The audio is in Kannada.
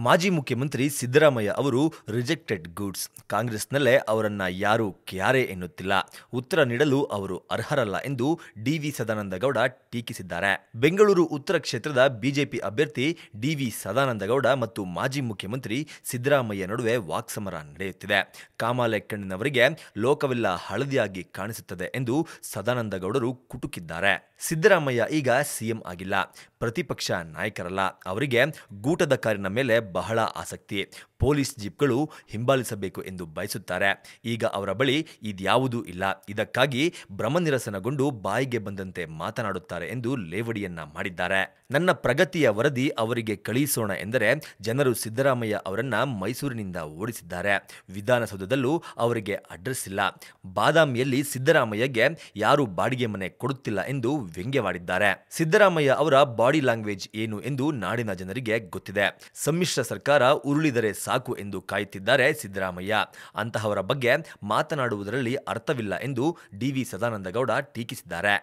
ಮಾಜಿ ಮುಖ್ಯಮಂತ್ರಿ ಸಿದ್ದರಾಮಯ್ಯ ಅವರು ರಿಜೆಕ್ಟೆಡ್ ಗೂಡ್ಸ್. ಕಾಂಗ್ರೆಸ್ನಲ್ಲೇ ಅವರನ್ನ ಯಾರೂ ಕ್ಯಾರೆ ಎನ್ನುತ್ತಿಲ್ಲ. ಉತ್ತರ ನೀಡಲು ಅವರು ಅರ್ಹರಲ್ಲ ಎಂದು ಡಿವಿ ಸದಾನಂದಗೌಡ ಟೀಕಿಸಿದ್ದಾರೆ. ಬೆಂಗಳೂರು ಉತ್ತರ ಕ್ಷೇತ್ರದ ಬಿಜೆಪಿ ಅಭ್ಯರ್ಥಿ ಡಿವಿ ಸದಾನಂದಗೌಡ ಮತ್ತು ಮಾಜಿ ಮುಖ್ಯಮಂತ್ರಿ ಸಿದ್ದರಾಮಯ್ಯ ನಡುವೆ ವಾಕ್ಸಮರ ನಡೆಯುತ್ತಿದೆ. ಕಾಮಾಲೆಕ್ಕಣ್ಣಿನವರಿಗೆ ಲೋಕವೆಲ್ಲ ಹಳದಿಯಾಗಿ ಕಾಣಿಸುತ್ತದೆ ಎಂದು ಸದಾನಂದಗೌಡರು ಕುಟುಕಿದ್ದಾರೆ. ಸಿದ್ದರಾಮಯ್ಯ ಈಗ ಸಿಎಂ ಆಗಿಲ್ಲ. ಪ್ರತಿಪಕ್ಷ ನಾಯಕರಲ್ಲ. ಅವರಿಗೆ ಗೂಟದ ಕಾರಿನ ಮೇಲೆ ಬಹಳ ಆಸಕ್ತಿ. ಪೊಲೀಸ್ ಜೀಪ್ಗಳು ಹಿಂಬಾಲಿಸಬೇಕು ಎಂದು ಬಯಸುತ್ತಾರೆ. ಈಗ ಅವರ ಬಳಿ ಇದ್ಯಾವುದೂ ಇಲ್ಲ. ಇದಕ್ಕಾಗಿ ಭ್ರಮನಿರಸನಗೊಂಡು ಬಾಯಿಗೆ ಬಂದಂತೆ ಮಾತನಾಡುತ್ತಾರೆ ಎಂದು ಲೇವಡಿಯನ್ನ ಮಾಡಿದ್ದಾರೆ. ನನ್ನ ಪ್ರಗತಿಯ ವರದಿ ಅವರಿಗೆ ಕಳುಹಿಸೋಣ ಎಂದರೆ ಜನರು ಸಿದ್ದರಾಮಯ್ಯ ಅವರನ್ನ ಮೈಸೂರಿನಿಂದ ಓಡಿಸಿದ್ದಾರೆ. ವಿಧಾನಸೌಧದಲ್ಲೂ ಅವರಿಗೆ ಅಡ್ರೆಸ್ ಇಲ್ಲ. ಬಾದಾಮಿಯಲ್ಲಿ ಸಿದ್ದರಾಮಯ್ಯಗೆ ಯಾರು ಬಾಡಿಗೆ ಮನೆ ಕೊಡುತ್ತಿಲ್ಲ ಎಂದು ವ್ಯಂಗ್ಯವಾಡಿದ್ದಾರೆ. ಸಿದ್ದರಾಮಯ್ಯ ಅವರ ಬಾಡಿ ಲ್ಯಾಂಗ್ವೇಜ್ ಏನು ಎಂದು ನಾಡಿನ ಜನರಿಗೆ ಗೊತ್ತಿದೆ. ಸಮ್ಮಿಶ್ರ ಸರ್ಕಾರ ಉರುಳಿದರೆ ಸಾಕು ಎಂದು ಕಾಯುತ್ತಿದ್ದಾರೆ ಸಿದ್ದರಾಮಯ್ಯ. ಅಂತಹವರ ಬಗ್ಗೆ ಮಾತನಾಡುವುದರಲ್ಲಿ ಅರ್ಥವಿಲ್ಲ ಎಂದು ಡಿವಿ ಸದಾನಂದಗೌಡ ಟೀಕಿಸಿದ್ದಾರೆ.